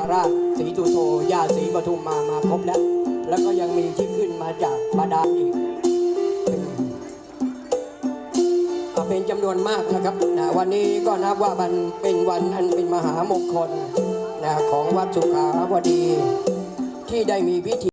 คราชศรีตุโทยาสีปทุมมามาพบแล้ว แล้วก็ยังมีที่ขึ้นมาจากบาดาลอีกเป็นจำนวนมากนะครับนะวันนี้ก็นับว่ามันเป็นวันอันเป็นมหามงคลนะของวัดสุขาวดีที่ได้มีพิธี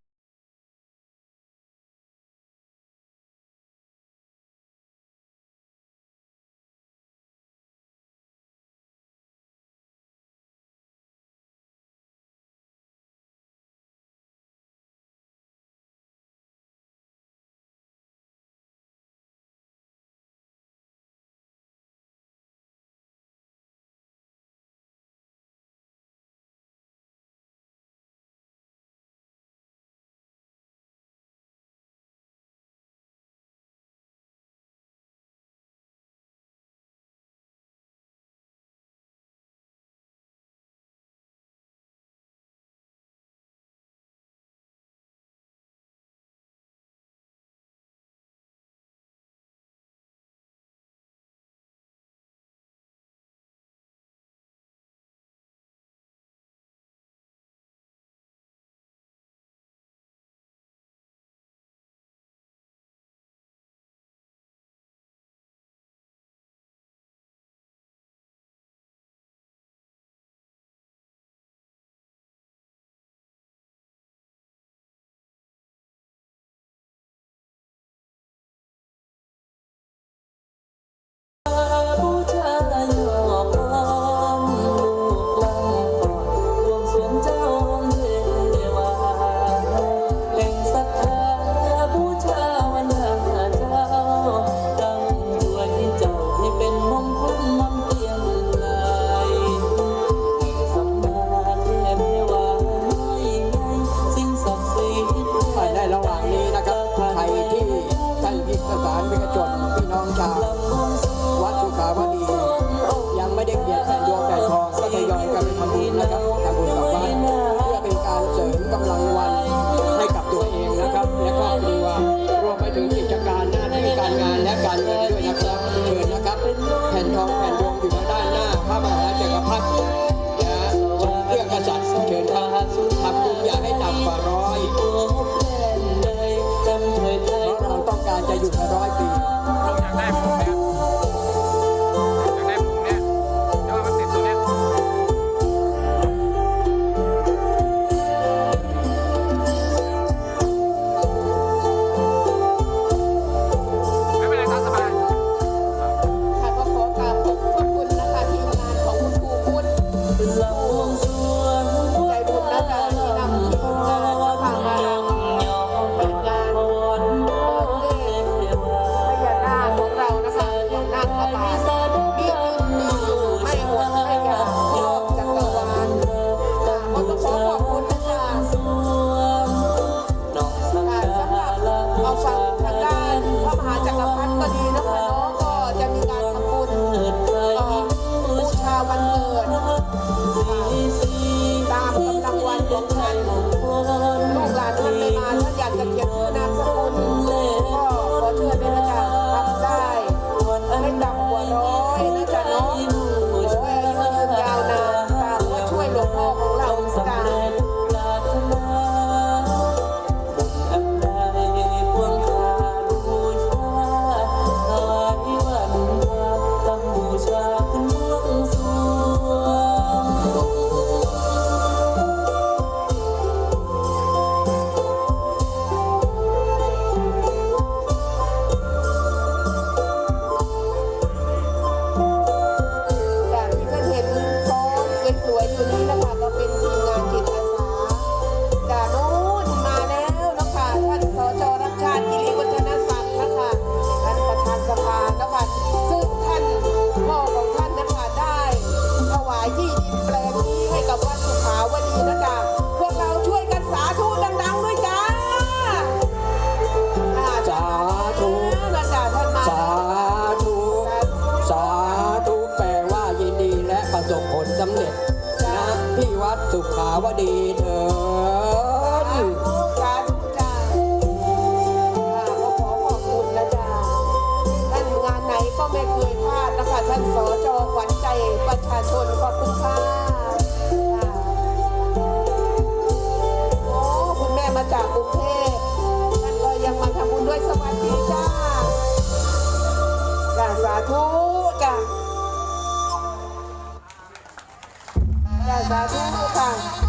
I'll าวดีเถิดสาธุจ้าก็ขอขอบคุณนะจ๊ะท่านงานไหนก็ไม่เคยพลาดนะคะท่านสจขวัใจประชาชนขอบคุณค่ะโอ้คุณแม่มาจากกรุงเทพท่านก็ยังมาทำบุญด้วยสวัสดีจ้าจ้าสาธุจ้าจ้าสาธุค่ะ